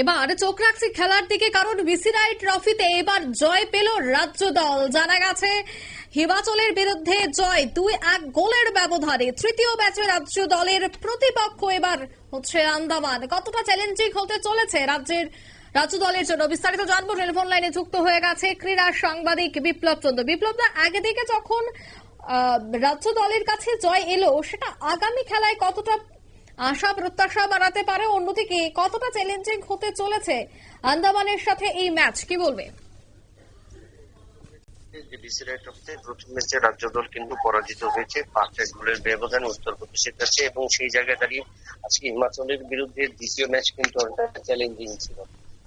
এবার চোখ রাখছি খেলার দিকে, কারণ বিসিরাই ট্রফিতে এবার জয় পেল রাজ্য দল। জানা গেছে, হিমাচলের বিরুদ্ধে জয় দুই এক গোলের ব্যবধানে তৃতীয় ম্যাচে রাজ্য দলের প্রতিপক্ষ এবার হচ্ছে আন্দামান। কতটা চ্যালেঞ্জিং হতে চলেছে রাজ্যের, রাজ্য দলের জন্য বিস্তারিত জানব। টেলিফোন লাইনে যুক্ত হয়ে গেছে ক্রীড়া সাংবাদিক বিপ্লব চন্দ্র। বিপ্লব দা আগে থেকে যখন রাজ্য দলের কাছে জয় এলো, সেটা আগামী খেলায় কতটা আশা, প্রত্যাশা বাড়াতে পারে অন্যদিকে কতটা চ্যালেঞ্জিং হতে চলেছে আন্দামানের সাথে এই ম্যাচ, কি বলবে? বিসিআই ট্রফিতে প্রথম ম্যাচে রাজ্য দল কিন্তু পরাজিত হয়েছে। পাঁচ এক গোলের ব্যবধান উত্তরপ্রদেশের কাছে এবং সেই জায়গায় দাঁড়িয়ে আজকে হিমাচলের বিরুদ্ধে দ্বিতীয় ম্যাচ কিন্তু অনেকটা চ্যালেঞ্জিং ছিল।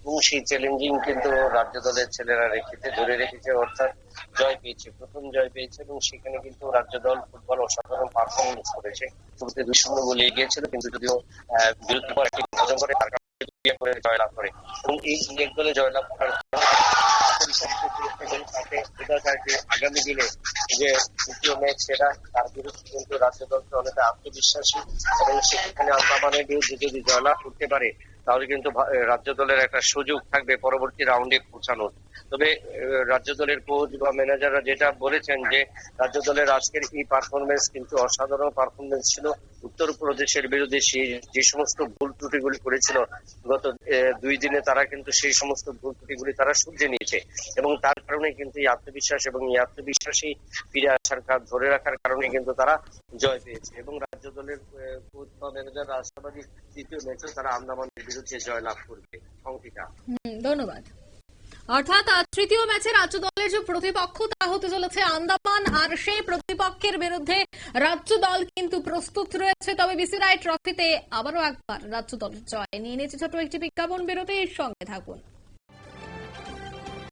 এবং সেই চ্যালেঞ্জিং কিন্তু রাজ্য দলের ছেলেরা রেখেছে, ধরে রেখেছে, অর্থাৎ জয় পেয়েছে, প্রথম জয় পেয়েছে এবং সেখানে কিন্তু রাজ্য দল ফুটবল অসাধারণ পারফরমেন্স করেছে। শুরুতে দুই শূন্য গোলে এগিয়েছিল, কিন্তু যদিও বিরতির পর একটি অর্জন করে তার গোলে জয়লাভ করে। এবং এই দুই এক গোলে জয়লাভ করার আগামী দিনে যে তৃতীয় ম্যাচ সেটা, তার বিরুদ্ধে কিন্তু রাজ্য দলকে অনেকটা আত্মবিশ্বাসী এবং সেখানে আন্দামানের বিরুদ্ধে যদি জয়লাভ করতে পারে তাহলে কিন্তু রাজ্য দলের একটা সুযোগ থাকবে পরবর্তী রাউন্ডে পৌঁছানোর। তবে রাজ্য দলের কোচ বা ম্যানেজাররা যেটা বলেছেন যে, রাজ্য দলের আজকের এই পারফরমেন্স কিন্তু অসাধারণ পারফরমেন্স ছিল। উত্তরপ্রদেশের বিরুদ্ধে যে সমস্ত ভুল ত্রুটিগুলি করেছিল, গত দুই দিনে তারা কিন্তু সেই সমস্ত ভুল ত্রুটিগুলি তারা শুধরে নিয়েছে। এবং তার কারণে কিন্তু এই আত্মবিশ্বাস এবং এই আত্মবিশ্বাসী ফিরে আসার কাজ ধরে রাখার কারণে কিন্তু তারা জয় পেয়েছে। এবং রাজ্য দলের ম্যানেজার আশাবাদী তৃতীয় ম্যাচে তারা আন্দামানের বিরুদ্ধে জয় লাভ করবে। অঙ্কিতা। ধন্যবাদ। অর্থাৎ তৃতীয় ম্যাচে রাজ্য দলের যে প্রতিপক্ষ, তা হতে চলেছে আন্দামান। আর সেই প্রতিপক্ষের বিরুদ্ধে রাজ্য দল কিন্তু প্রস্তুত রয়েছে। তবে বিসিরাই ট্রফিতে আবারও একবার রাজ্য দলের জয়। নিয়ে নিয়েছে ছোট একটি বিজ্ঞাপন। বিরতির সঙ্গে থাকুন।